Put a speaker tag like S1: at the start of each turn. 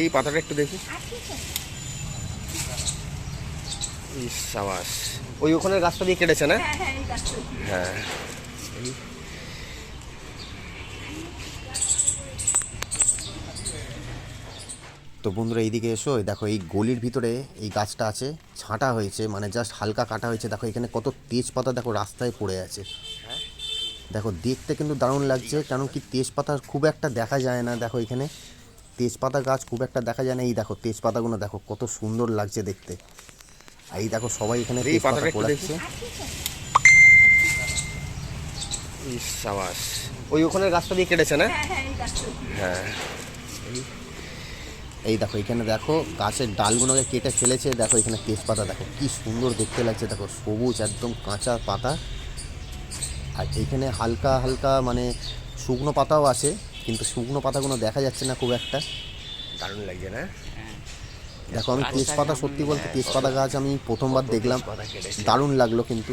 S1: এই পাতাটা একটু দেখি। সাবাস। ওই ওখানের গাছটা দিয়ে কেটেছে না?
S2: হ্যাঁ হ্যাঁ
S1: হ্যাঁ। তো বন্ধুরা এইদিকে এসো। দেখো এই গলির ভিতরে এই গাছটা আছে ছাঁটা হয়েছে মানে জাস্ট হালকা কাটা হয়েছে। দেখো এখানে কত তেজপাতা দেখো রাস্তায় পড়ে আছে। দেখো দেখতে কিন্তু দারুণ লাগছে কারণ কি তেজপাতা খুব একটা দেখা যায় না। দেখো এখানে তেজপাতা গাছ খুব একটা দেখা যায় না। এই দেখো তেজপাতাগুলো দেখো কত সুন্দর লাগছে দেখতে। আর এই দেখো সবাই এখানে তেজপাতা পোড়াচ্ছে। সাবাস। ওই ওখানের গাছটা দিয়ে কেটেছে না?
S2: হ্যাঁ হ্যাঁ এই
S1: হ্যাঁ। এই দেখো এখানে দেখো গাছের ডালগুলোকে কেটে ফেলেছে। দেখো এখানে তেজপাতা দেখো কি সুন্দর দেখতে লাগছে। দেখো সবুজ একদম কাঁচা পাতা। আর এখানে হালকা হালকা মানে শুকনো পাতাও আছে। কিন্তু শুকনো পাতাগুলো দেখা যাচ্ছে না খুব একটা।
S3: দারুণ লাগছে না?
S1: দেখো আমি তেজপাতা সত্যি বলতে তেজপাতা গাছ আমি প্রথমবার দেখলাম। দারুণ লাগল কিন্তু।